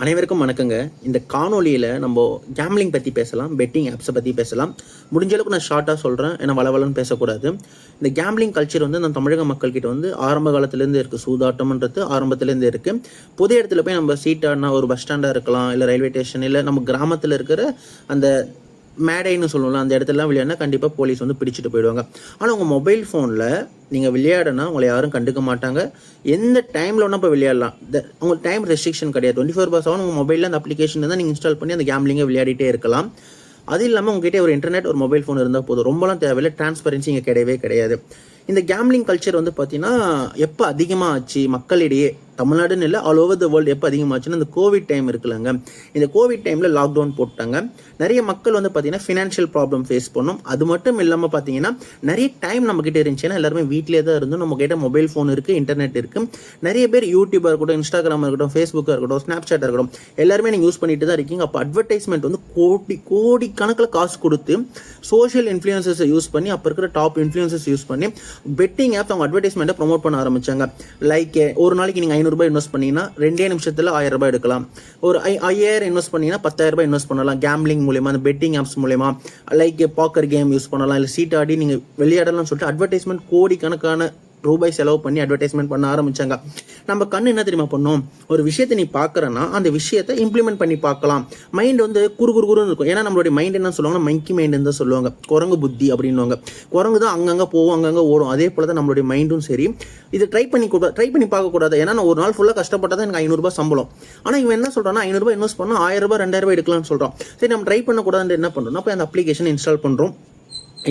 அனைவருக்கும் வணக்கங்க. இந்த காணொலியில் நம்ம கேம்லிங் பற்றி பேசலாம் பெட்டிங் ஆப்ஸை பற்றி பேசலாம். முடிஞ்ச அளவுக்கு நான் ஷார்ட்டாக சொல்கிறேன் ஏன்னா வளவலன்னு பேசக்கூடாது. இந்த கேம்லிங் கல்ச்சர் வந்து நம்ம தமிழக மக்கள்கிட்ட வந்து ஆரம்ப காலத்துலேருந்து இருக்குது சூதாட்டம்ன்றது ஆரம்பத்துலேருந்து இருக்குது பொது இடத்துல போய் நம்ம சீட்டாடினா ஒரு பஸ் ஸ்டாண்டாக இருக்கலாம் இல்லை ரயில்வே ஸ்டேஷன் இல்லை நம்ம கிராமத்தில் இருக்கிற அந்த மேடைன்னு சொல்லுவோம்ல அந்த இடத்துலலாம் விளையாடினா கண்டிப்பாக போலீஸ் வந்து பிடிச்சிட்டு போயிடுவாங்க. ஆனால் உங்கள் மொபைல் ஃபோனில் நீங்கள் விளையாடினா உங்களை யாரும் கண்டுக்க மாட்டாங்க. எந்த டைமில் வேணால் போய் விளையாடலாம். இந்த உங்களுக்கு டைம் ரெஸ்ட்ரிக்ஷன் கிடையாது. டுவெண்ட்டி ஃபோர் பர்ஸ் ஆகும் உங்கள் மொபைலில் அந்த அப்ளிகேஷன் தான் நீங்கள் இன்ஸ்டால் பண்ணி அந்த கேம்லிங்கை விளையாடிட்டே இருக்கலாம். அது இல்லாமல் உங்ககிட்ட ஒரு இன்டர்நெட் ஒரு மொபைல் ஃபோன் இருந்தால் போதும். ரொம்பலாம் தேவையில்லை. டிரான்ஸ்பரன்சி இங்கே கிடையவே கிடையாது. இந்த கேம்லிங் கல்ச்சர் வந்து பார்த்தீங்கன்னா எப்போ அதிகமாக ஆச்சு மக்களிடையே? தமிழ்நாடுன்னு இல்லை ஆல் ஓவர் த வேர்ல்டு எப்போ அதிகமாச்சுன்னா இந்த கோவிட் டைம் இருக்குல்லங்க. இந்த கோவிட் டைமில் லாக்டவுன் போட்டாங்க. நிறைய மக்கள் வந்து பார்த்தீங்கன்னா ஃபினான்ஷியல் ப்ராப்ளம் ஃபேஸ் பண்ணோம். அது மட்டும் இல்லாமல் பார்த்தீங்கன்னா நிறைய டைம் நம்மக்கிட்ட இருந்துச்சுன்னா எல்லாருமே வீட்டிலே தான் இருந்தோம். நம்ம கிட்ட மொபைல் ஃபோன் இருக்குது இன்டர்நெட் இருக்குது நிறைய பேர் யூடியூபாக இருக்கட்டும் இன்ஸ்டாகிராமாக இருக்கட்டும் ஃபேஸ்புக்காக இருக்கட்டும் ஸ்னாப்சாட்டாக இருக்கட்டும் எல்லாருமே நீங்கள் யூஸ் பண்ணிட்டு தான் இருக்கீங்க. அப்போ அட்வர்டைஸ்மெண்ட் வந்து கோடி கோடி கணக்கில் காசு கொடுத்து சோஷியல் இன்ஃப்ளூயன்சஸை யூஸ் பண்ணி அப்போ இருக்கிற டாப் இன்ஃப்ளூயன்சஸ் யூஸ் பண்ணி பெட்டிங் ஆப் அவங்க அட்வர்டைஸ்மெண்ட்டை ப்ரோமோட் பண்ண ஆரம்பிச்சாங்க. லைக் ஒரு நாளைக்கு நீங்கள் ஐநூறுரூபா இன்வெஸ்ட் பண்ணிங்கன்னா ரெண்டே நிமிஷத்தில் ஆயிரம் ரூபாய் எடுக்கலாம். ஒரு ஐ ஐயாயிரம் இன்வெஸ்ட் பண்ணிங்கன்னா பத்தாயிரம் ரூபாய் இன்வெஸ்ட் பண்ணலாம். கேம்லிங் மூலயமா அந்த பெட்டிங் ஆப்ஸ் மூலயமா லைக் பாக்கர் கேம் யூஸ் பண்ணலாம். இல்லை சீட் ஆடி நீங்கள் விளையாடலாம்னு சொல்லிட்டு அட்வர்டைஸ்மெண்ட் கோடிக்கணக்கான ரூபாய் செலவு பண்ணி அட்வர்டைஸ்மெண்ட் பண்ண ஆரம்பிச்சாங்க. நம்ம கண் என்ன தெரியுமா பண்ணோம்? ஒரு விஷயத்தை நீ பார்க்குறன்னா அந்த விஷயத்தை இம்ப்ளிமெண்ட் பண்ணி பார்க்கலாம் மைண்ட் வந்து குறு குறு குறுன்னு இருக்கும். ஏன்னா நம்மளுடைய மைண்ட் என்ன சொல்லுவாங்கன்னா மைக்கி மைண்ட் தான் சொல்லுவாங்க. குரங்கு புத்தி அப்படின்னுவாங்க. குரங்கு தான் அங்கங்கே போகும் அங்கங்கே ஓடும். அதே போல் தான் நம்மளுடைய மைண்டும் சரி. இது ட்ரை பண்ணி கூட ட்ரை பண்ணி பார்க்கக்கூடாது. ஏன்னா நான் ஒரு நாள் ஃபுல்லாக கஷ்டப்பட்டதான் எனக்கு ஐநூறுரூபா சம்பளம். ஆனால் இவன் என்ன சொல்கிறான்னா ஐநூறுரூபா இன்வெஸ்ட் பண்ணால் ஆயிரம் ரூபாய் ரெண்டாயிரம் ரூபாய் எடுக்கலாம்னு சொல்கிறோம் சரி நம்ம ட்ரை பண்ணக்கூடாதுன்னு என்ன பண்ணுறோம்னா போய் அந்த அப்ளிகேஷன் இன்ஸ்டால் பண்ணுறோம்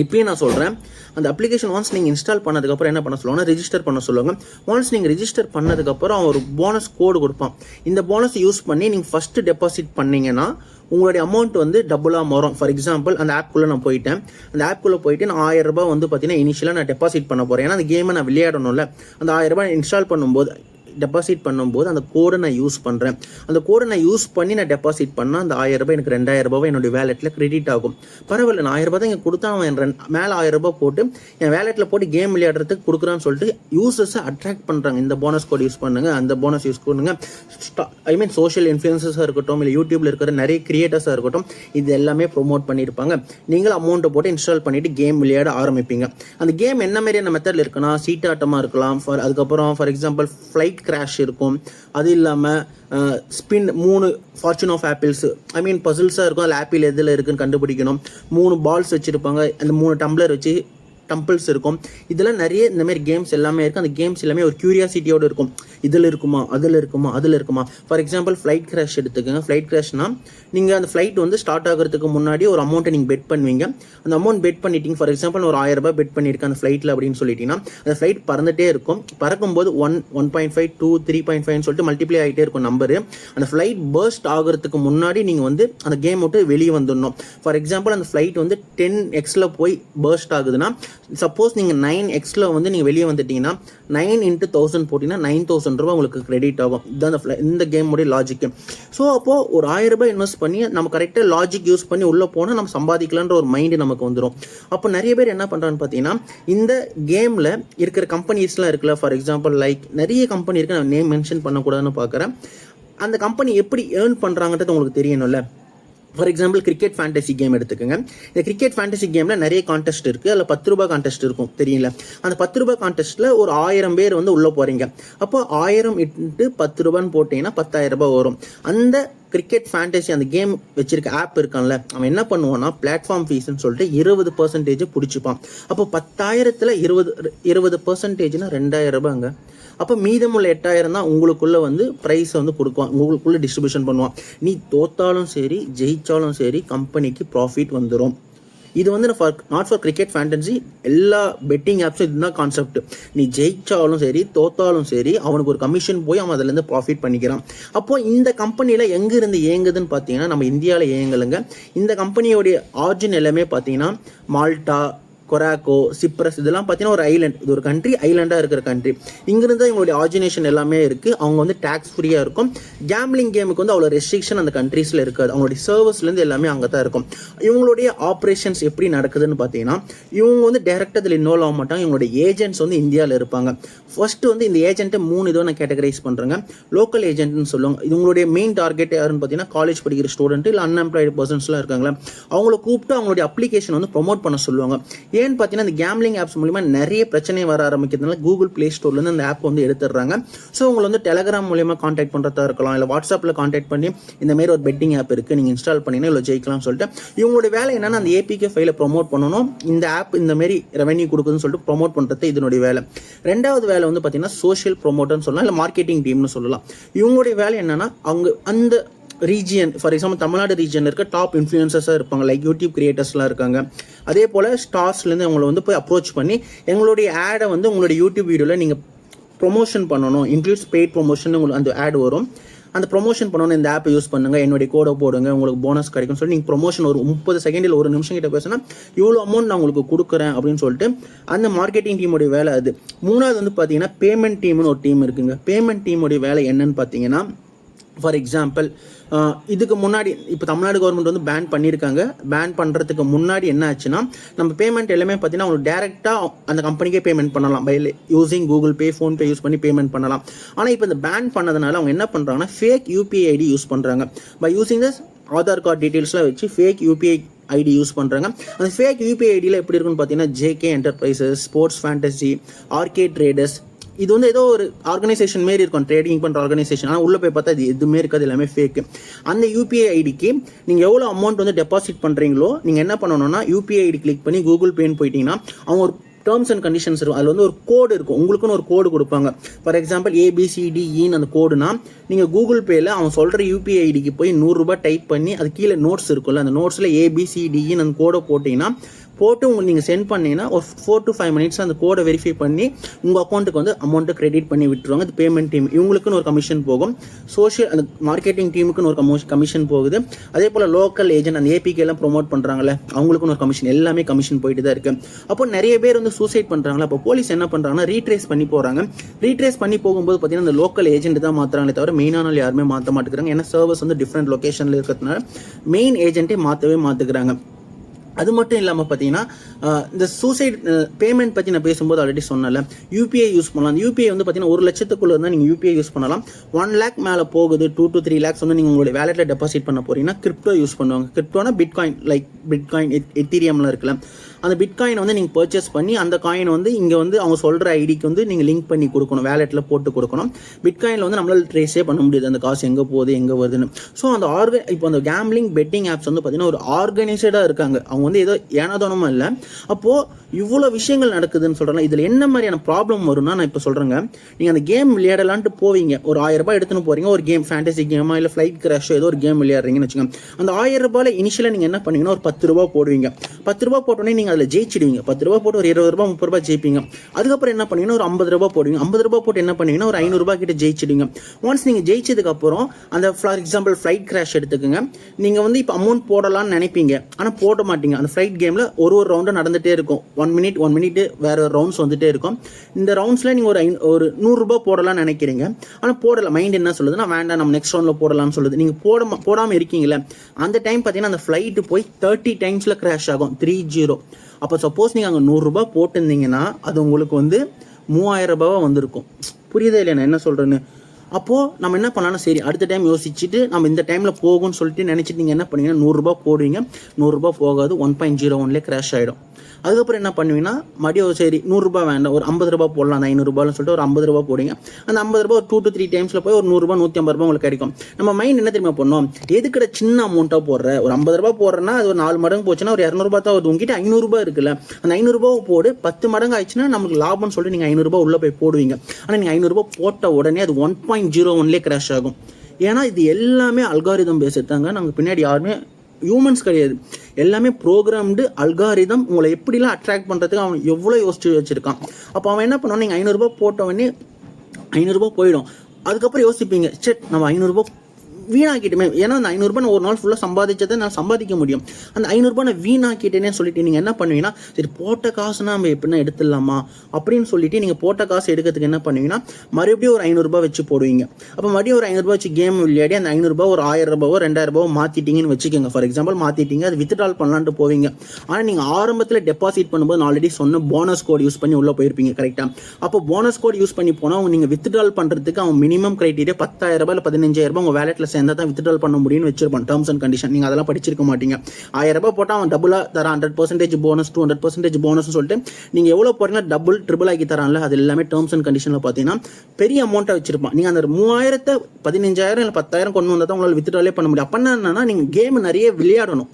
இப்பயும் நான் சொல்கிறேன் அந்த அப்ளிகேஷன் ஒன்ஸ் நீங்கள் இன்ஸ்டால் பண்ணதுக்கப்புறம் என்ன பண்ண சொல்லுவாங்க ரிஜிஸ்டர் பண்ண சொல்லுவாங்க. ஒன்ஸ் நீங்கள் ரெஜிஸ்டர் பண்ணதுக்கப்புறம் அவன் ஒரு போனஸ் கோடு கொடுப்பான். இந்த போனஸ் யூஸ் பண்ணி நீங்கள் ஃபஸ்ட்டு டெபாசிட் பண்ணிங்கன்னா உங்களுடைய அமௌண்ட் வந்து டபுளாக மாறும். ஃபார் எக்ஸாம்பிள் அந்த ஆப்குள்ளே நான் போயிட்டேன். அந்த ஆப்குள்ளே போயிட்டு நான் ஆயிரம் ரூபாய் வந்து பார்த்தீங்கன்னா இனிஷியலாக நான் டெபாசிட் பண்ண போகிறேன் ஏன்னா அந்த கேமை நான் விளையாடணும்ல. அந்த ஆயிரம் ரூபாய் இன்ஸ்டால் பண்ணும்போது டெபாசிட் பண்ணும்போது அந்த கோடை நான் யூஸ் பண்ணுறேன் அந்த கோடை நான் யூஸ் பண்ணி நான் டெபாசிட் பண்ணால் அந்த ஆயிரம் ரூபாய் எனக்கு ரெண்டாயிரம் ரூபாய் என்னுடைய வேலெட்டில் கிரெடிட் ஆகும். பரவாயில்ல நான் ஆயிரம் ரூபாய் தான் இங்கே கொடுத்தா அவன் ரெண்டு மேலே ஆயிரம் ரூபாய் போட்டு என் வேலெட்டில் போட்டு கேம் விளையாடுறதுக்கு கொடுக்குறான்னு சொல்லிட்டு யூசர்ஸை அட்ராக்ட் பண்ணுறாங்க இந்த போனஸ் கோட் யூஸ் பண்ணுங்க அந்த போனஸ் யூஸ் பண்ணுங்க. ஐ மீன் சோஷியல் இன்ஃப்ளூயன்சஸாக இருக்கட்டும் இல்லை யூடியூப்ல இருக்கிற நிறைய கிரியேட்டர்ஸாக இருக்கட்டும் இது எல்லாமே ப்ரொமோட் பண்ணியிருப்பாங்க. நீங்களும் அமௌண்ட்டை போட்டு இன்ஸ்டால் பண்ணிட்டு கேம் விளையாட ஆரம்பிப்பீங்க. அந்த கேம் என்ன மாதிரியான மெத்தடில் இருக்குன்னா சீட்டாட்டமாக இருக்கலாம். ஃபார் அதுக்கப்புறம் ஃபார் எக்ஸாம்பிள் ஃப்ளைட் கிராஷ் இருக்கும். அது இல்லாமல் ஸ்பின் மூணு fortune of apples I mean பசில்ஸாக இருக்கும். அதில் ஆப்பிள் எதில் இருக்குன்னு கண்டுபிடிக்கணும். மூணு பால்ஸ் வச்சுருப்பாங்க. அந்த மூணு டம்ளர் வச்சு டம்பிள்ஸ் இருக்கும். இதெல்லாம் நிறைய இந்த மாதிரி கேம்ஸ் எல்லாமே இருக்குது அந்த கேம்ஸ் எல்லாமே ஒரு க்யூரியாசிட்டியோடு இருக்கும். இதில் இருக்குமா? அதில் இருக்குமா? அதில் இருக்குமா? ஃபார் எக்ஸாம்பிள் ஃப்ளைட் கிராஷ் எடுத்துக்கோங்க. ஃப்ளைட் கிராஷ்னால் நீங்கள் அந்த ஃப்ளைட் வந்து ஸ்டார்ட் ஆகிறதுக்கு முன்னாடி ஒரு அமௌண்ட்டை நீங்கள் பெட் பண்ணுவீங்க. அந்த அமௌண்ட் பெட் பண்ணிட்டீங்க. ஃபார் எக்ஸாம்பிள் ஒரு ஆயிரம் ரூபாய் பெட் பண்ணியிருக்கேன் அந்த ஃப்ளைட்டில் அப்படின்னு சொல்லிட்டீங்கன்னா அந்த ஃப்ளைட் பறந்துட்டே இருக்கும். பறக்கும்போது one one point five two three point ஃபைவ்னு சொல்லிட்டு மல்டிப்ளை ஆகிட்டே இருக்கும் நம்பரு அந்த ஃப்ளைட் பர்ஸ்ட் ஆகிறதுக்கு முன்னாடி நீங்கள் வந்து அந்த கேம் விட்டு வெளியே வந்துடணும். ஃபார் எக்ஸாம்பிள் அந்த ஃப்ளைட் வந்து டென் எக்ஸில் போய் பர்ஸ்ட் ஆகுதுன்னா சப்போஸ் நீங்கள் நைன் எக்ஸில் வந்து நீங்கள் வெளியே வந்துட்டீங்கன்னா நைன் இன்ட்டு தௌசண்ட் போட்டிங்கன்னா நைன் தௌசண்ட் ரூபா உங்களுக்கு கிரெடிட் ஆகும். இதுதான் அந்த இந்த கேமுடைய லாஜிக்கு ஸோ அப்போது ஒரு ஆயிரம் ரூபாய் இன்வெஸ்ட் பண்ணி நம்ம கரெக்டாக லாஜிக் யூஸ் பண்ணி உள்ளே போனால் நம்ம சம்பாதிக்கலான்ற ஒரு மைண்டு நமக்கு வந்துடும் அப்போ நிறைய பேர் என்ன பண்ணுறான்னு பார்த்தீங்கன்னா இந்த கேமில் இருக்கிற கம்பெனிஸ்லாம் இருக்குல்ல ஃபார் எக்ஸாம்பிள் லைக் நிறைய கம்பெனி இருக்குது நான் நேம் மென்ஷன் பண்ணக்கூடாதுன்னு பார்க்குறேன் அந்த கம்பெனி எப்படி ஏர்ன் பண்ணுறாங்கன்றது உங்களுக்கு தெரியணும்ல. For example cricket fantasy game எடுத்துக்கோங்க. இந்த கிரிக்கெட் ஃபேண்டசி கேமில் நிறைய கான்டெஸ்ட் இருக்குது அதில் பத்து ரூபாய் கான்டெஸ்ட் இருக்கும் தெரியல அந்த பத்து ரூபாய் கான்டெஸ்ட்டில் ஒரு ஆயிரம் பேர் வந்து உள்ளே போகிறீங்க அப்போ ஆயிரம் இன்ட்டு பத்து ரூபான்னு போட்டிங்கன்னா பத்தாயிரம் ரூபாய் வரும். அந்த கிரிக்கெட் ஃபேண்டசி அந்த கேம் வச்சிருக்க ஆப் இருக்கான்ல அவன் என்ன பண்ணுவான்னா பிளாட்ஃபார்ம் ஃபீஸ்ன்னு சொல்லிட்டு இருபது பர்சன்டேஜ் பிடிச்சிப்பான். அப்போ பத்தாயிரத்தில் இருபது இருபது பர்சன்டேஜ்னா ரெண்டாயிரம் ரூபாங்க அப்போ மீதமுள்ள எட்டாயிரம் தான் உங்களுக்குள்ளே வந்து ப்ரைஸ் வந்து கொடுக்குவான். உங்களுக்குள்ளே டிஸ்ட்ரிபியூஷன் பண்ணுவான். நீ தோத்தாலும் சரி ஜெயித்தாலும் சரி கம்பெனிக்கு ப்ராஃபிட் வந்துடும் இது வந்து for not for cricket fantasy எல்லா பெட்டிங் ஆப்ஸும் இதுதான் கான்செப்ட் நீ ஜெயிச்சாலும் சரி தோத்தாலும் சரி அவனுக்கு ஒரு கமிஷன் போய் அவன் அதுலேருந்து ப்ராஃபிட் பண்ணிக்கிறான். அப்போது இந்த கம்பெனியில் எங்கேருந்து இயங்குதுன்னு பார்த்தீங்கன்னா நம்ம இந்தியாவில் இயங்கலுங்க. இந்த கம்பெனியோடைய ஆர்ஜின் எல்லாமே பார்த்தீங்கன்னா மால்டா கொராக்கோ சிப்ரஸ் இதெல்லாம் பார்த்தீங்கன்னா ஒரு ஐலண்ட் இது ஒரு கண்ட்ரி ஐலண்டாக இருக்கிற கண்ட்ரி இங்கிருந்து தான் இவங்களுடைய ஆர்ஜினேஷன் எல்லாமே இருக்குது அவங்க வந்து டேக்ஸ் ஃப்ரீயாக இருக்கும் கேம்லிங் கேமுக்கு வந்து அவ்வளோ ரெஸ்ட்ரிக்ஷன் அந்த கண்ட்ரீஸில் இருக்காது. அவங்களுடைய சர்வஸ்லேருந்து எல்லாமே அங்கே தான் இருக்கும். இவங்களுடைய ஆப்ரேஷன்ஸ் எப்படி நடக்குதுன்னு பார்த்தீங்கன்னா இவங்க வந்து டேரெக்டாக இதில் இன்வால்வ் ஆக மாட்டாங்க. இவங்களுடைய ஏஜென்ட்ஸ் வந்து இந்தியாவில் இருப்பாங்க. ஃபர்ஸ்ட் வந்து இந்த ஏஜென்ட்டை மூணு இதோ நான் கேட்டகரைஸ் பண்ணுறேங்க லோக்கல் ஏஜென்ட்னு சொல்லுவாங்க. இவங்களுடைய மெயின் டார்கெட் யாருன்னு பார்த்தீங்கன்னா காலேஜ் படிக்கிற ஸ்டூடெண்ட் இல்லை அன்எம்ப்ளாய்டு பர்சன்ஸ்லாம் இருக்காங்களா அவங்கள கூப்பிட்டு அவங்களுடைய அப்ளிகேஷன் வந்து ப்ரொமோட் பண்ண சொல்லுவாங்க. ஏன்னு பார்த்தீங்கன்னா இந்த கேம்லிங் ஆப்ஸ் மூலிமா நிறைய பிரச்சனை வர ஆரம்பிக்கிறதுனால கூகுள் ப்ளே ஸ்டோர்லேருந்து அந்த ஆப் வந்து எடுத்துடுறாங்க. ஸோ உங்களை வந்து டெலகிராம் மூலியமாக காண்டாக்ட் பண்ணுறதா இருக்கலாம் இல்லை வாட்ஸ்அப்பில் காண்டாக்ட் பண்ணி இந்த மாதிரி ஒரு பெட்டிங் ஆப் இருக்குது நீங்கள் இன்ஸ்டால் பண்ணிங்கன்னா இவ்வளோ ஜெயிக்கலாம்னு சொல்லிட்டு இவங்களுடைய வேலை என்னென்னா அந்த ஏபிகே ஃபைலை ப்ரொமோட் பண்ணணும். இந்த ஆப் இந்த மாதிரி ரெவன்யூ கொடுக்குதுன்னு சொல்லிட்டு ப்ரொமோட் பண்ணுறது இதனுடைய வேலை. ரெண்டாவது வேலை வந்து பார்த்தீங்கன்னா சோஷியல் ப்ரொமோட்டர்னு சொல்லலாம் இல்லை மார்க்கெட்டிங் டீம்னு சொல்லலாம். இவங்களுடைய வேலை என்னென்னா அவங்க அந்த region for example Tamil Nadu region இருக்க டாப் இன்ஃப்ளூயன்சஸாக இருப்பாங்க லைக் யூடியூப் கிரியேட்டர்ஸ்லாம் இருக்காங்க. அதே போல் ஸ்டார்ஸ்லேருந்து அவங்கள வந்து போய் அப்ரோச் பண்ணி எங்களுடைய ஆடை வந்து உங்களுடைய யூடியூப் வீடியோவில் நீங்கள் ப்ரொமோஷன் பண்ணணும். இன்க்ளூட்ஸ் பெய்ட் ப்ரொமோஷன் உங்களுக்கு அந்த ஆட் வரும். அந்த ப்ரொமோஷன் பண்ணணும் இந்த ஆப்பை யூஸ் பண்ணுங்க என்னுடைய கோடை போடுங்க உங்களுக்கு போனஸ் கிடைக்கும் சொல்லி நீங்கள் ப்ரொமோஷன் ஒரு முப்பது செகண்டில் ஒரு நிமிஷம் கிட்ட பேசினா இவ்வளோ அமௌண்ட் நான் உங்களுக்கு கொடுக்குறேன் அப்படின்னு சொல்லிட்டு அந்த மார்க்கெட்டிங் டீமுடைய வேலை அது. மூணாவது வந்து பார்த்தீங்கன்னா பேமெண்ட் டீம்னு ஒரு டீம் இருக்குங்க. பேமெண்ட் டீமுடைய வேலை என்னன்னு பார்த்தீங்கன்னா ஃபார் எக்ஸாம்பிள் இதுக்கு முன்னாடி இப்போ தமிழ்நாடு கவர்மெண்ட் வந்து பேன் பண்ணியிருக்காங்க பேன் பண்ணுறதுக்கு முன்னாடி என்ன ஆச்சுன்னா நம்ம பேமெண்ட் எல்லாமே பார்த்தீங்கன்னா உங்களுக்கு டேரெக்டாக அந்த கம்பெனிக்கே பேமெண்ட் பண்ணலாம். By using Google Pay PhonePe use பண்ணி பேமெண்ட் பண்ணலாம். ஆனால் இப்போ இந்த பேன் பண்ணதுனால அவங்க என்ன பண்ணுறாங்கன்னா ஃபேக் யூபிஐ ஐடி யூஸ் பண்ணுறாங்க by using the Aadhaar card டீட்டெயில்ஸ்லாம் வச்சு ஃபேக் யூபிஐ ஐடி யூஸ் பண்ணுறாங்க அந்த ஃபேக் யூபிஐ ஐடியில் எப்படி இருக்குன்னு பார்த்தீங்கன்னா JK enterprises sports fantasy RK traders இது வந்து ஏதோ ஒரு ஆர்கனைசேஷன் மாரி இருக்கும் ட்ரேடிங் பண்ணுற ஆர்கனைசேஷன் ஆனால் உள்ளே போய் பார்த்தா இது எதுவுமே இருக்காது எல்லாமே ஃபேக்கு அந்த யூபிஐ ஐடிக்கு நீங்கள் எவ்வளோ அமௌண்ட் வந்து டெபாசிட் பண்ணுறீங்களோ நீங்கள் என்ன பண்ணணும்னா யூபிஐ ஐடி கிளிக் பண்ணி கூகுள் பேன்னு போயிட்டீங்கன்னா அவங்க ஒரு டேர்ம்ஸ் அண்ட் கண்டிஷன்ஸ் இருக்கும். அதில் வந்து ஒரு கோடு இருக்கும். உங்களுக்குன்னு ஒரு கோடு கொடுப்பாங்க. ஃபார் எக்ஸாம்பிள் ஏபிசிடிஇன்னு அந்த கோடுனா நீங்கள் கூகுள் பேயில் அவன் சொல்கிற யூபிஐ ஐடிக்கு போய் நூறுரூபா டைப் பண்ணி அது கீழே நோட்ஸ் இருக்கும்ல அந்த நோட்ஸில் ஏபிசிடிஇன்னு e அந்த கோடை போட்டிங்கன்னா போட்டு உங்களுக்கு நீங்கள் சென்ட் பண்ணீங்கன்னா ஒரு ஃபோர் டு ஃபைவ் மினிட்ஸ் அந்த கோடை வெரிஃபை பண்ணி உங்கள் அக்கௌண்ட்டுக்கு வந்து அமௌண்ட்டை கிரெடிட் பண்ணி விட்டுருவாங்க. அது பேமெண்ட் டீம் இவங்களுக்குன்னு ஒரு கமிஷன் போகும். சோஷியல் அந்த மார்க்கெட்டிங் டீமுக்குன்னு ஒரு கமிஷன் போகுது. அதே போல் லோக்கல் ஏஜென்ட் அந்த ஏபிகே எல்லாம் ப்ரொமோட் பண்ணுறாங்களே அவங்களுக்குன்னு ஒரு கமிஷன் எல்லாமே கமிஷன் போயிட்டு தான் இருக்குது அப்போ நிறைய பேர் வந்து சூசைட் பண்ணுறாங்களா அப்போ போலீஸ் என்ன பண்ணுறாங்கன்னா ரீட்ரேஸ் பண்ணி போகிறாங்க ரீட்ரேஸ் பண்ணி போகும்போது பார்த்தீங்கன்னா அந்த லோக்கல் ஏஜென்ட் தான் மாற்றுறாங்களே தவிர மெயினான யாருமே மாற்ற மாட்டேங்கிறாங்க. ஏன்னா சர்வஸ் வந்து டிஃப்ரெண்ட் லொக்கேஷனில் இருக்கிறதுனால மெயின் ஏஜென்ட்டே மாற்றவே மாற்றுக்கிறாங்க அது மட்டும் இல்லாமல் பார்த்தீங்கன்னா இந்த சூசைட் பேமெண்ட் பற்றி நான் பேசும்போது ஆல்ரெடி சொன்னல யூபிஐ யூஸ் பண்ணலாம். அந்த யூபிஐ வந்து பார்த்தீங்கன்னா ஒரு லட்சத்துக்குள்ள இருந்தால் நீங்கள் யூபிஐ யூஸ் பண்ணலாம். ஒன் லேக் மேலே போகுது டூ டு த்ரீ லேக்ஸ் வந்து நீங்கள் உங்களுடைய வேலெட்டில் டெபாசிட் பண்ண போறீங்கன்னா கிரிப்டோ யூஸ் பண்ணுவாங்க. கிரிப்டோனா பிட்காயின் லைக் பிட்காயின் எத்தீரியம்லாம் இருக்குல்ல. அந்த பிட்காயின் வந்து நீங்கள் பர்ச்சேஸ் பண்ணி அந்த காயின் வந்து இங்கே வந்து அவங்க சொல்கிற ஐடிக்கு வந்து நீங்கள் லிங்க் பண்ணி கொடுக்கணும் வேலெட்டில் போட்டு கொடுக்கணும். பிட்காயினில் வந்து நம்மளால் ட்ரேஸே பண்ண முடியாது. அந்த காசு எங்கே போகுது எங்கே வருதுன்னு. ஸோ அந்த ஆர்க இப்போ அந்த கேம்லிங் பெட்டிங் ஆப்ஸ் வந்து பார்த்தீங்கன்னா ஒரு ஆர்கனைசடாக இருக்காங்க. அவங்க வந்து ஏதோ ஏனதானமும் இல்லை. அப்போது இவ்வளோ விஷயங்கள் நடக்குதுன்னு சொல்கிறேன் இதில் என்ன மாதிரியான ப்ராப்ளம் வரும்னா நான் இப்போ சொல்கிறேங்க நீங்கள் அந்த கேம் விளையாடலான்ட்டு போவீங்க. ஒரு ஆயிரம் ரூபாய் எடுத்துன்னு போகிறீங்க ஒரு கேம் ஃபேண்டசி கேமா இல்லை ஃப்ளைட் கிராஷோ ஏதோ ஒரு கேம் விளையாடுறீங்கன்னு வச்சுக்கோங்க. அந்த ஆயிரம் ரூபாயில் இனிஷியலாக நீங்கள் என்ன பண்ணீங்கன்னா ஒரு பத்து ரூபா போடுவீங்க. பத்து ரூபா போட்டோன்னே நீங்கள் அதில் ஜெயிச்சிடுவீங்க. பத்து ரூபா போட்டு ஒரு இருபது ரூபா முப்பது ரூபா ஜெயிப்பீங்க. அதுக்கப்புறம் என்ன பண்ணீங்கன்னா ஒரு ஐம்பது ரூபா போடுவீங்க. ஐம்பது ரூபா போட்டு என்ன பண்ணீங்கன்னா ஒரு ஐநூறுரூபா கிட்ட ஜெயிச்சிடுவீங்க. ஒன்ஸ் நீங்கள் ஜெயிச்சதுக்கப்புறம் அந்த ஃபார் எக்ஸாம்பிள் ஃப்ளைட் கிராஷ் எடுத்துக்கோங்க. நீங்கள் வந்து இப்போ அமௌண்ட் போடலாம்னு நினைப்பீங்க. ஆனால் போட மாட்டீங்க. அந்த ஃப்ளைட் கேமில் ஒரு ஒரு ரவுண்டும் நடந்துகிட்டே இருக்கும். ஒன் மினிட் ஒன் மினிட் வேறு ரவுண்ட்ஸ் வந்துகிட்டே இருக்கும். இந்த ரவுண்ட்ஸில் நீங்கள் ஒரு ஐ ஒரு நூறுரூபா போடலாம்னு நினைக்கிறீங்க. ஆனால் போடலை. மைண்ட் என்ன சொல்லுதுன்னா வேண்டாம். நம்ம நெக்ஸ்ட் ரவுண்டில் போடலாம்னு சொல்லுது. நீங்கள் போட போடாமல் இருக்கீங்களே அந்த டைம் பார்த்தீங்கன்னா அந்த ஃப்ளைட்டு போய் தேர்ட்டி டைம்ஸில் கிராஷ் ஆகும். த்ரீ ஜீரோ அப்போ சப்போஸ் நீங்கள் அங்கே நூறுரூபா போட்டிருந்தீங்கன்னா அது உங்களுக்கு வந்து மூவாயிரம் ரூபாவாக வந்திருக்கும். புரியுதா இல்லையா? நான் என்ன சொல்கிறேன்னு அப்போது நம்ம என்ன பண்ணலாம்னா சரி அடுத்த டைம் யோசிச்சுட்டு நம்ம இந்த டைமில் போகும்னு சொல்லிட்டு நினச்சிட்டு நீங்கள் என்ன பண்ணுவீங்கன்னா நூறுரூபா போடுவீங்க. நூறுரூபா போகாது ஒன் பாயிண்ட் ஜீரோ ஒன்லேயே கிராஷ் ஆகிடும் அதுக்கப்புறம் என்ன பண்ணுவீங்கன்னா மறுபடியும் சரி நூறுரூபா வேண்டாம் ஒரு ஐம்பது ரூபா போடலாம் அந்த ஐநூறுரூபான்னு சொல்லிட்டு ஒரு ஐம்பது ரூபா போடுங்க அந்த ஐம்பது ரூபா ஒரு டூ டு த்ரீ டைம்ஸில் போய் ஒரு நூறுரூபா நூற்றி ஐம்பது ரூபா உங்களுக்கு கிடைக்கும். நம்ம மைண்ட் என்ன தெரியுமா பண்ணோம்? எதுக்கிட சின்ன அமௌண்ட்டாக போடுற? ஒரு ஐம்பது ரூபா போடுறேன்னா அது ஒரு நாலு மடங்கு போச்சுன்னா ஒரு இரநூறுபா தான் வருது. உங்ககிட்ட ஐநூறுரூபா இருக்குல்ல. அந்த ஐநூறுரூபாவை போடு பத்து மடங்கு ஆயிடுச்சுன்னா நமக்கு லாபம்னு சொல்லிட்டு நீங்கள் ஐநூறுரூபா உள்ளே போய் போடுவீங்க. ஆனால் நீங்கள் ஐநூறுரூபா போட்ட உடனே அது ஒன் பாயிண்ட் ஜீரோ ஒன்லேயே கிராஷ் ஆகும். ஏன்னா இது எல்லாமே அல்காரிதம் பேசிட்டாங்க நாங்கள் பின்னாடி யாருமே ஹியூமன்ஸ் கிடையாது. எல்லாமே ப்ரோக்ராம்டு அல்காரிதம் உங்களை எப்படிலாம் அட்ராக்ட் பண்ணுறதுக்கு அவன் எவ்வளோ யோசிச்சு வச்சுருக்கான். அப்போ அவன் என்ன பண்ணுவான்? நீங்கள் ஐநூறுரூபா போட்டவொடனே ஐநூறுரூபா போயிடும். அதுக்கப்புறம் யோசிப்பீங்க சரி நம்ம ஐநூறுரூபா வீணாக்கிட்டுமே. ஏன்னா அந்த ஐநூறுரூபா நான் ஒரு நாள் ஃபுல்லாக சம்பாதிச்சதை நான் சம்பாதிக்க முடியும். அந்த ஐநூறுரூபா நான் வீணாக்கிட்டேனே சொல்லிட்டு நீங்கள் என்ன பண்ணுவீங்கன்னா சரி போட்ட காசு நம்ம எப்படின்னா எடுத்துடலாமா? அப்படின்னு சொல்லிட்டு நீங்கள் போட்ட காசு எடுக்கிறதுக்கு என்ன பண்ணுவீங்கன்னா மறுபடியும் ஒரு ஐநூறுரூபா வச்சு போடுவீங்க. அப்போ மறுபடியும் ஒரு ஐநூறுரூபா வச்சு கேம் விளையாடி அந்த ஐநூறுரூபா ஒரு ஆயிரம் ரூபாவோ ரெண்டாயிரம் ரூபாவோ மாற்றிட்டீங்கன்னு வச்சுக்கோங்க. ஃபார் எக்ஸாம்பிள் மாற்றிட்டீங்க அது வித்ட்ரால் பண்ணலான்ட்டு போவீங்க. ஆனால் நீங்கள் ஆரம்பத்தில் டெபாசிட் பண்ணும்போது ஆல்ரெடி சொன்ன போனஸ் கோட் யூஸ் பண்ணி உள்ளே போயிருப்பீங்க கரெக்டாக அப்போ போனஸ் கோட் யூஸ் பண்ணி போனால் அவங்க நீங்கள் வித்ட்ரால் பண்ணுறதுக்கு அவங்க மினிமம் கிரைட்டீரியா பத்தாயிரம் ரூபாய் இல்லை பதினஞ்சாயிரம் ரூபாய் உங்கள் வேலெட்டில் சேர்ந்தா தான் வித்ட்ரால் பண்ண முடியும்னு வச்சிருப்பான் டேர்ம்ஸ் அண்ட் கண்டிஷன் நீங்கள் அதெல்லாம் படிச்சிருக்க மாட்டீங்க. ஆயிரம் ரூபாய் போட்டால் அவன் டபுளாக தரான். Hundred percentage bonus two hundred percentage போனஸ்னு சொல்லிட்டு நீங்கள் எவ்வளோ போறீங்கன்னா டபுள் ட்ரிபிள் ஆக்கி தரான்ல. அது எல்லாமே டேர்ம்ஸ் அண்ட் கண்டிஷனில் பார்த்தீங்கன்னா பெரிய அமௌண்ட்டாக வச்சிருப்பான். நீங்கள் அந்த மூவாயிரத்தை பதினஞ்சாயிரம் இல்லை பத்தாயிரம் கொண்டு வந்தால் தான் உங்களால் வித்ட்ராலே பண்ண முடியும். அப்போ என்னன்னா நீங்கள் கேம் நிறைய விளையாடணும்.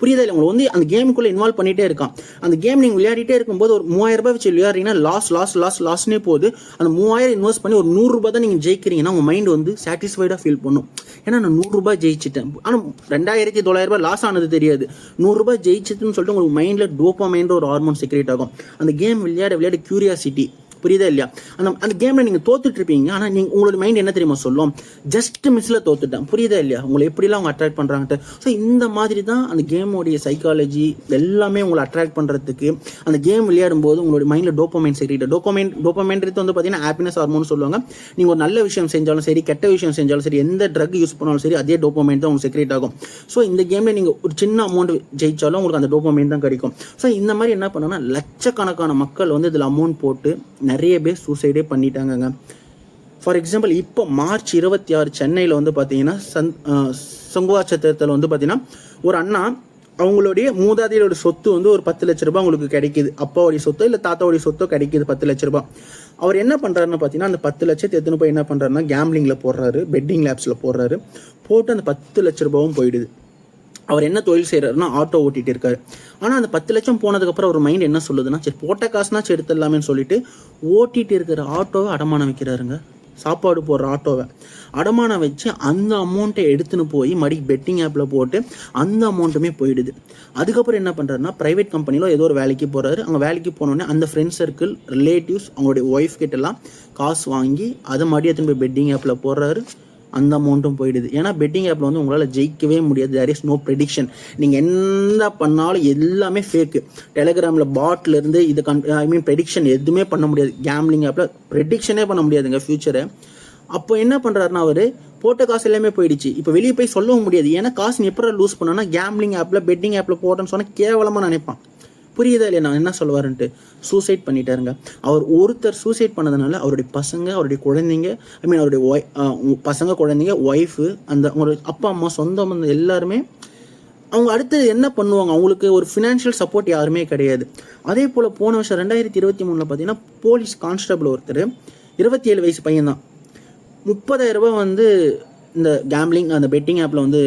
புரியுதா இல்லை? உங்களை வந்து அந்த கேமுக்குள்ளே இன்வால்வ் பண்ணிகிட்டே இருக்கான். அந்த கேம் நீங்கள் விளையாடிட்டே இருக்கும்போது ஒரு மூவாயிரம் ரூபாய் வச்சு விளையாடுறீங்கன்னா லாஸ் லாஸ் லாஸ் லாஸ்னே போகுது. அந்த மூவாயிரம் இன்வெஸ்ட் பண்ணி ஒரு நூறுரூபா தான் நீங்கள் ஜெயிக்கிறீங்கன்னா உங்கள் மைண்ட் வந்து சாட்டிஸ்ஃபைடாக ஃபீல் பண்ணும். ஏன்னா நான் நூறுரூபா ஜெயிச்சிட்டேன். ஆனால் ரெண்டாயிரத்தி தொள்ளாயிரம் ரூபாய் லாஸ் ஆனது தெரியாது. நூறுரூபா ஜெயிச்சதுன்னு சொல்லிட்டு உங்களுக்கு மைண்டில் டோப்பமைன்ற ஒரு ஹார்மோன் செக்ரேட் ஆகும். அந்த கேம் விளையாட விளையாட க்யூரியாசிட்டி புரியுதா இல்லையா? அந்த அந்த கேமில் நீங்கள் தோத்துட்டு இருப்பீங்க. ஆனால் நீங்கள் உங்களோட மைண்ட் என்ன தெரியுமா சொல்லும்? ஜஸ்ட் மிஸ்ஸில் தோத்துட்டேன். புரியுதா இல்லையா? உங்களை எப்படிலாம் அவங்க அட்ராக்ட் பண்ணுறாங்கட்டு ஸோ இந்த மாதிரி தான் அந்த கேமோடைய சைக்காலஜி எல்லாமே உங்களை அட்ராக்ட் பண்ணுறதுக்கு அந்த கேம் விளையாடும் போது உங்களோட மைண்டில் டோப்பமைன் செக்ரேட் டோப்பமைன் டோப்பமைன்றது வந்து பார்த்தீங்கன்னா ஹாப்பினஸ் ஹார்மோன் சொல்லுவாங்க. நீங்கள் ஒரு நல்ல விஷயம் செஞ்சாலும் சரி கெட்ட விஷயம் செஞ்சாலும் சரி எந்த ட்ரக் யூஸ் பண்ணாலும் சரி அதே டோப்பமைன் தான் உங்களுக்கு செக்ரேட் ஆகும். ஸோ இந்த கேமில் நீங்கள் ஒரு சின்ன அமௌண்ட் ஜெயிச்சாலும் உங்களுக்கு அந்த டோப்பமைன் தான் கிடைக்கும். ஸோ இந்த மாதிரி என்ன பண்ணோம்னா லட்சக்கணக்கான மக்கள் வந்து இதில் அமௌண்ட் போட்டு நிறைய நிறைய பேர் சூசைடே பண்ணிட்டாங்கங்க. ஃபார் எக்ஸாம்பிள் இப்போ மார்ச் இருபத்தி ஆறு சென்னையில் வந்து பார்த்தீங்கன்னா சந் சங்குவா சத்திரத்தில் வந்து பார்த்தீங்கன்னா ஒரு அண்ணா அவங்களுடைய மூதாதையோட சொத்து வந்து ஒரு பத்து லட்ச ரூபாய் உங்களுக்கு கிடைக்குது. அப்பாவுடைய சொத்தோ இல்லை தாத்தாவுடைய சொத்தோ கிடைக்குது பத்து லட்ச ரூபாய். அவர் என்ன பண்ணுறாருன்னு பார்த்தீங்கன்னா அந்த பத்து லட்சத்தை எத்தனை போய் என்ன பண்ணுறாருன்னா கேம்லிங்கில் போடுறாரு பெட்டிங் லேப்ஸில் போடுறாரு. போட்டு அந்த பத்து லட்ச ரூபாவும் போயிடுது. அவர் என்ன தொழில் செய்கிறாருன்னா ஆட்டோ ஓட்டிகிட்டு இருக்காரு. ஆனால் அந்த பத்து லட்சம் போனதுக்கப்புறம் அவர் மைண்ட் என்ன சொல்லுதுன்னா சரி போட்ட காசுனாச்சு எடுத்துடலாமேன்னு சொல்லிட்டு ஓட்டிகிட்டு இருக்கிற ஆட்டோவை அடமானம் வைக்கிறாருங்க. சாப்பாடு போடுற ஆட்டோவை. அடமானம் வச்சு அந்த அமௌண்ட்டை எடுத்துன்னு போய் மறுபடி பெட்டிங் ஆப்பில் போட்டு அந்த அமௌண்ட்டுமே போயிடுது. அதுக்கப்புறம் என்ன பண்ணுறாருன்னா ப்ரைவேட் கம்பெனியில் ஏதோ ஒரு வேலைக்கு போகிறாரு அங்கே வேலைக்கு போனோடனே அந்த ஃப்ரெண்ட் சர்க்கிள் ரிலேட்டிவ்ஸ் அவங்களுடைய ஒய்ஃப் கிட்டலாம் காசு வாங்கி அதை மறுபடியும் எடுத்துன்னு போய் பெட்டிங் ஆப்பில் போடுறாரு. அந்த அமௌண்ட்டும் போயிடுது. ஏன்னா பெட்டிங் ஆப்பில் வந்து உங்களால் ஜெயிக்கவே முடியாது. தேர் இஸ் நோ ப்ரெடிக்ஷன் நீங்கள் என்ன பண்ணாலும் எல்லாமே ஃபேக்கு டெலிகிராமில் பாட்லேருந்து இது கன் ஐ மீன் ப்ரெடிக்ஷன் எதுவுமே பண்ண முடியாது. கேம்லிங் ஆப்பில் ப்ரெடிக்ஷனே பண்ண முடியாதுங்க ஃப்யூச்சரை அப்போ என்ன பண்ணுறாருன்னா அவர் போட்ட காசு எல்லாமே போயிடுச்சு. இப்போ வெளியே போய் சொல்லவும் முடியாது. ஏன்னா காசு எப்போ லூஸ் பண்ணோன்னா கேம்லிங் ஆப்பில் பெட்டிங் ஆப்பில் போட்டேன்னு சொன்னால் கேவலமாக நினைப்பான். புரியுதா இல்லையா? நான் என்ன சொல்லுவாருன்ட்டு? சூசைட் பண்ணிட்டாருங்க. அவர் ஒருத்தர் சூசைட் பண்ணதுனால அவருடைய பசங்க அவருடைய குழந்தைங்க ஐ மீன் அவருடைய ஒய் பசங்க குழந்தைங்க ஒய்ஃபு அந்த அவங்களுடைய அப்பா அம்மா சொந்தம் வந்து எல்லாருமே அவங்க அடுத்து என்ன பண்ணுவாங்க? அவங்களுக்கு ஒரு ஃபினான்ஷியல் சப்போர்ட் யாருமே கிடையாது. அதே போல் போன வருஷம் ரெண்டாயிரத்தி இருபத்தி மூணில் பார்த்தீங்கன்னா போலீஸ் கான்ஸ்டபிள் ஒருத்தர் இருபத்தி ஏழு வயசு பையன்தான். முப்பதாயிரரூபா முப்பதாயிரம் ரூபாய் வந்து இந்த கேம்லிங் அந்த பெட்டிங் ஆப்பில் வந்து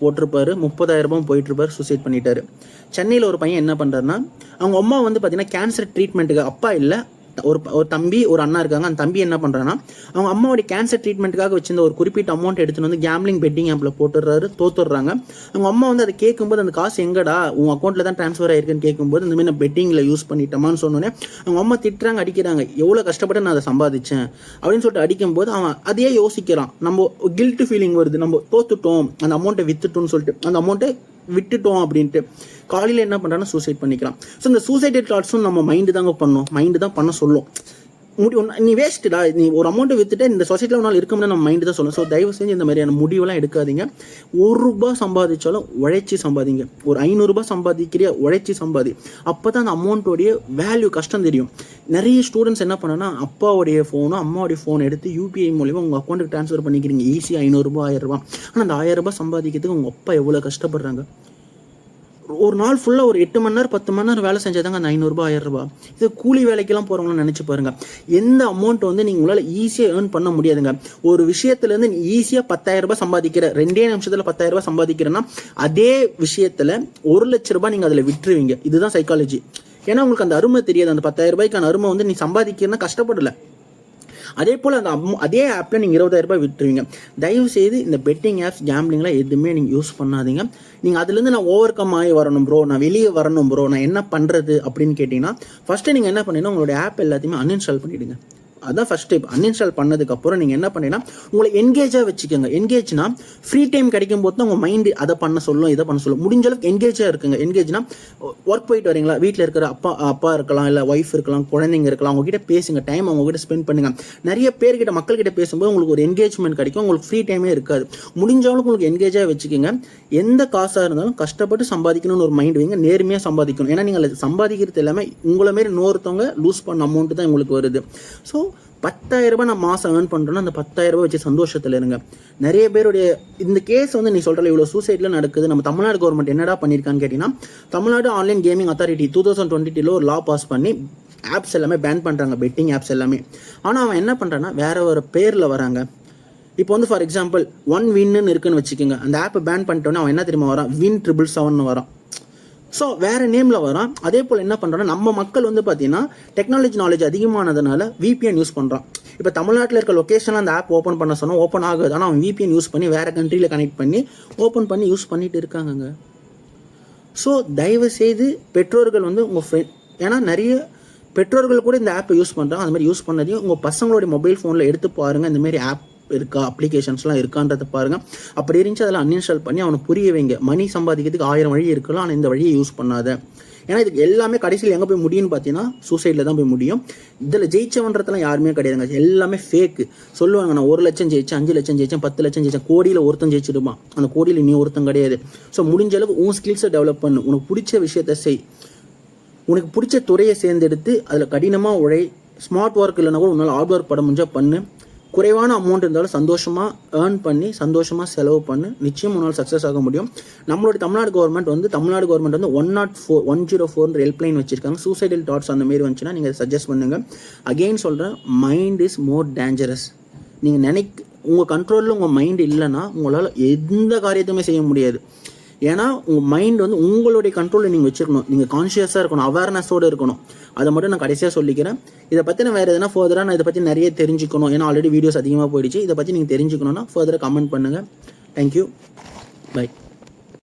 போட்டிருப்பாரு முப்பதாயிரம் ரூபாய் போயிட்டுருப்பார் சூசைட் பண்ணிட்டாரு. சென்னையில் ஒரு பையன் என்ன பண்ணுறாருன்னா அவங்க அம்மா வந்து பார்த்தீங்கன்னா கேன்சர் ட்ரீட்மெண்ட்டுக்கு அப்பா இல்லை ஒரு ஒரு தம்பி ஒரு அண்ணா இருக்காங்க. அந்த தம்பி என்ன பண்ணுறான்னா அவங்க அம்மாவோட கேன்சர் ட்ரீட்மெண்ட்டுக்காக வச்சிருந்த ஒரு குறிப்பிட்ட அமௌண்ட் எடுத்துன்னு வந்து கேம்லிங் பெட்டிங் ஆப்பில் போட்டுடுறாரு தோத்துடுறாங்க. அவங்க அம்மா வந்து அதை கேட்கும்போது அந்த காசு எங்கடா? உன் அக்கௌண்ட்டில் தான் ட்ரான்ஸ்ஃபர் ஆயிருக்குன்னு கேட்கும்போது இந்த மாதிரி நான் பெட்டிங்கில் யூஸ் பண்ணிட்டோமான்னு சொன்னோன்னே அவங்க அம்மா திட்டுறாங்க அடிக்கிறாங்க. எவ்வளோ கஷ்டப்பட்டு நான் அதை சம்பாதிச்சேன்? அப்படின்னு சொல்லிட்டு அடிக்கும்போது அவன் அதையே யோசிக்கிறான். நம்ம கில்ட்டு ஃபீலிங் வருது. நம்ம தோத்துட்டோம். அந்த அமௌண்ட்டை வித்துட்டோம்னு சொல்லிட்டு அந்த அமௌண்ட்டை விட்டுட்டோம் அப்படின்ட்டு. காலையில் என்ன பண்ணுறான்னா சூசைட் பண்ணிக்கலாம் ஸோ இந்த சூசைடட் தாட்ஸும் நம்ம மைண்டு தாங்க பண்ணோம். மைண்டு தான் பண்ண சொல்லும். நீ வேஸ்ட்டுடா நீ ஒரு அமௌண்ட்டை வித்துட்டு இந்த சொசைட்டியில் ஒரு நாள் இருக்கும்னு நம்ம மைண்டு தான் சொல்லணும். ஸோ தயவு செஞ்சு இந்த மாதிரியான முடிவெல்லாம் எடுக்காதீங்க. ஒரு ரூபாய் சம்பாதிச்சாலும் உழைச்சி சம்பாதிங்க. ஒரு ஐநூறுரூபா சம்பாதிக்கிறிய உழைச்சி சம்பாதி. அப்போ தான் அந்த அமௌண்ட்டோடைய வேல்யூ கஷ்டம் தெரியும். நிறைய ஸ்டூடெண்ட்ஸ் என்ன பண்ணனா அப்பாவுடைய ஃபோனோ அம்மாவுடைய ஃபோன் எடுத்து யூபிஐ மூலியமாக உங்கள் அக்கௌண்ட்டுக்கு ட்ரான்ஸ்ஃபர் பண்ணிக்கிறீங்க. ஈஸியாக ஐநூறுரூபா ஆயிரரூபா ஆனால் அந்த ஆயிரம் ரூபாய் சம்பாதிக்கிறதுக்கு உங்கள் அப்பா எவ்வளோ கஷ்டப்படுறாங்க? ஒரு நாள் ஃபுல்லாக ஒரு எட்டு மணி நேரம் பத்து மணி நேரம் வேலை செஞ்சாதாங்க அந்த ஐநூறுரூபா ஆயிரம் இது கூலி வேலைக்கெல்லாம் போகிறவங்களாம் நினச்சி பாருங்க. எந்த அமௌண்ட் வந்து நீங்கள் உங்களால் ஈஸியாக ஏர்ன் பண்ண முடியாதுங்க. ஒரு விஷயத்துலேருந்து நீ ஈஸியாக பத்தாயிரரூபா சம்பாதிக்கிற ரெண்டே நிமிஷத்தில் பத்தாயிரம் சம்பாதிக்கிறேன்னா அதே விஷயத்தில் ஒரு லட்ச ரூபாய் நீங்கள் அதில் விட்டுருவீங்க. இதுதான் சைக்காலஜி ஏன்னா உங்களுக்கு அந்த அருமை தெரியாது. அந்த பத்தாயிரம் ரூபாய்க்கான அருமை வந்து நீ சம்பாதிக்கிறன்னா கஷ்டப்படலை. அதே போல் அந்த அம் அதே ஆப்பில் நீங்கள் இருபதாயிரம் ரூபாய் விட்டுருவீங்க. தயவு செய்து இந்த பெட்டிங் ஆப்ஸ் கேம்லிங்லாம் எதுவுமே நீங்கள் யூஸ் பண்ணாதீங்க. நீங்கள் அதுலேருந்து நான் ஓவர் கம் ஆகி வரணும் ப்ரோ நான் வெளியே வரணும் ப்ரோ நான் என்ன பண்ணுறது அப்படின்னு கேட்டிங்கன்னா ஃபஸ்ட்டு நீங்கள் என்ன பண்ணீங்கன்னா உங்களுடைய ஆப் எல்லாத்தையுமே அன்இன்ஸ்டால் பண்ணிவிடுங்க அதான் ஃபர்ஸ்ட் ஸ்டெப் அன்இன்ஸ்டால் பண்ணதுக்கப்புறம் நீங்கள் என்ன பண்ணீங்கன்னா உங்களை என்கேஜாக வச்சுக்கோங்க. என்கேஜ்னா ஃப்ரீ டைம் கிடைக்கும் போது தான் உங்கள் மைண்டு அதை பண்ண சொல்லும் இதை பண்ண சொல்லும். முடிஞ்ச அளவுக்கு என்கேஜாக இருக்குங்க. என்கேஜ்னா ஒர்க் போயிட்டு வரீங்களா? வீட்டில் இருக்கிற அப்பா அப்பா இருக்கலாம் இல்லை ஒய்ஃப் இருக்கலாம் குழந்தைங்க இருக்கலாம் அவங்ககிட்ட பேசுங்க. டைம் அவங்ககிட்ட ஸ்பெண்ட் பண்ணுங்க. நிறைய பேர்கிட்ட மக்கள்கிட்ட பேசும்போது உங்களுக்கு ஒரு என்கேஜ்மெண்ட் கிடைக்கும். உங்களுக்கு ஃப்ரீ டைமே இருக்காது. முடிஞ்ச அளவுக்கு உங்களுக்கு என்கேஜாக வச்சுக்கோங்க. எந்த காசாக இருந்தாலும் கஷ்டப்பட்டு சம்பாதிக்கணும்னு ஒரு மைண்ட் வைங்க. நேர்மையாக சம்பாதிக்கணும். ஏன்னா நீங்கள் சம்பாதிக்கிறது எல்லாமே உங்களை மாரி இன்னொருத்தவங்க லூஸ் பண்ண அமௌண்ட்டு தான் உங்களுக்கு வருது. ஸோ பத்தாயிரம் ரூபாய் நான் மாதம் ஏர்ன் பண்ணுறோன்னா அந்த பத்தாயிரம் ரூபாய் வச்சு சந்தோஷத்தில் இருங்க. நிறைய பேருடைய இந்த கேஸ் வந்து நீ சொல்கிற இவ்வளோ சூசைட்லாம் நடக்குது. நம்ம தமிழ்நாடு கவர்மெண்ட் என்னடா பண்ணியிருக்கான்னு கேட்டிங்கன்னா Tamil Nadu online gaming authority two thousand twenty ஒரு லா பாஸ் பண்ணி ஆப்ஸ் எல்லாமே பேன் பண்ணுறாங்க பெட்டிங் ஆப்ஸ் எல்லாமே. ஆனால் அவன் என்ன பண்ணுறான்னா வேற ஒரு பேரில் வராங்க. இப்போ வந்து ஃபார் எக்ஸாம்பிள் ஒன் வின்னு இருக்குன்னு வச்சுக்கோங்க. அந்த ஆப்பை பேன் பண்ணிட்டோன்னே அவன் என்ன தெரியுமா வரான்? வின் ட்ரிபிள் செவன் வரான். ஸோ வேறு நேமில் வரான். அதே போல் என்ன பண்ணுறோன்னா நம்ம மக்கள் வந்து பார்த்தீங்கன்னா டெக்னாலஜி நாலேஜ் அதிகமானதுனால விபிஎன் யூஸ் பண்ணுறான் இப்போ தமிழ்நாட்டில் இருக்க லொக்கேஷனில் அந்த ஆப் ஓப்பன் பண்ண சொன்னால் ஓப்பன் ஆகுது. ஆனால் அவன் விபிஎன் யூஸ் பண்ணி வேறு கண்ட்ரியில் கனெக்ட் பண்ணி ஓப்பன் பண்ணி யூஸ் பண்ணிட்டு இருக்காங்கங்க. ஸோ தயவு செய்து பெற்றோர்கள் வந்து உங்கள் ஃப்ரெண்ட் ஏன்னா நிறைய பெற்றோர்கள் கூட இந்த ஆப்பை யூஸ் பண்ணுறாங்க அந்த மாதிரி யூஸ் பண்ணதையும் உங்கள் பசங்களுடைய மொபைல் ஃபோனில் எடுத்து பாருங்கள் இந்த மாதிரி ஆப் இருக்கா அப்ளிகேஷன்ஸ்லாம் இருக்கான்றதை பாருங்கள் அப்படி இருந்துச்சு அதில் அன்இன்ஸ்டால் பண்ணி அவனை புரிய வைங்க. மணி சம்பாதிக்கிறதுக்கு ஆயிரம் வழி இருக்கலாம் ஆனால் இந்த வழியை யூஸ் பண்ணாத. ஏன்னா இதுக்கு எல்லாமே கடைசியில் எங்கே போய் முடியும்னு பார்த்தீங்கன்னா சூசைடில் தான் போய் முடியும். இதில் ஜெயிச்சவன்றதுலாம் யாருமே கிடையாதுங்க. எல்லாமே ஃபேக்கு சொல்லுவாங்க நான் ஒரு லட்சம் ஜெயிச்சேன் அஞ்சு லட்சம் ஜெயிச்சேன் பத்து லட்சம் ஜெயிச்சேன் கோடியில் ஒருத்தன் ஜெயிச்சிடுவான் அந்த கோடியில் நீ ஒருத்தன் கிடையாது. ஸோ முடிஞ்ச அளவுக்கு உன் ஸ்கில்ஸை டெவலப் பண்ணு. உனக்கு பிடிச்ச விஷயத்த செய். உனக்கு பிடிச்ச துறையை சேர்ந்தெடுத்து அதில் கடினமாக உழை. ஸ்மார்ட் ஒர்க் இல்லைனா கூட உன்னால் ஹார்ட் ஒர்க் படம் முடிஞ்சால் பண்ணு. குறைவான அமௌண்ட் இருந்தாலும் சந்தோஷமாக ஏர்ன் பண்ணி சந்தோஷமாக செலவு பண்ணு. நிச்சயம் உன்னால் சக்ஸஸ் ஆக முடியும். நம்மளோட தமிழ்நாடு கவர்மெண்ட் வந்து தமிழ்நாடு கவர்மெண்ட் வந்து one nought four one zero four helpline வச்சிருக்காங்க. சூசைடல் டாட்ஸ் அந்த மாரி வந்துச்சுன்னா நீங்கள் சஜஸ்ட் பண்ணுங்கள் அகெயின் சொல்கிறேன் மைண்ட் இஸ் மோர் டேஞ்சரஸ் நீங்கள் நினைக் உங்கள் கண்ட்ரோலில் உங்கள் மைண்ட் இல்லைன்னா உங்களால் எந்த காரியத்தையுமே செய்ய முடியாது. ஏன்னா உங்கள் மைண்ட் வந்து உங்களுடைய கண்ட்ரோலில் நீங்கள் வச்சுருக்கணும். நீங்கள் கான்ஷியஸாக இருக்கணும் அவேர்னஸோடு இருக்கணும். அதை மட்டும் நான் கடைசியாக சொல்லிக்கிறேன். இதை பற்றி நான் வேறு எதனா ஃபர்தராக நான் இதை பற்றி நிறைய தெரிஞ்சுக்கணும். ஏன்னா ஆல்ரெடி வீடியோஸ் அதிகமாக போயிடுச்சு. இதை பற்றி நீங்கள் தெரிஞ்சுக்கணுன்னா ஃபர்தராக கமெண்ட் பண்ணுங்கள் தேங்க்யூ பை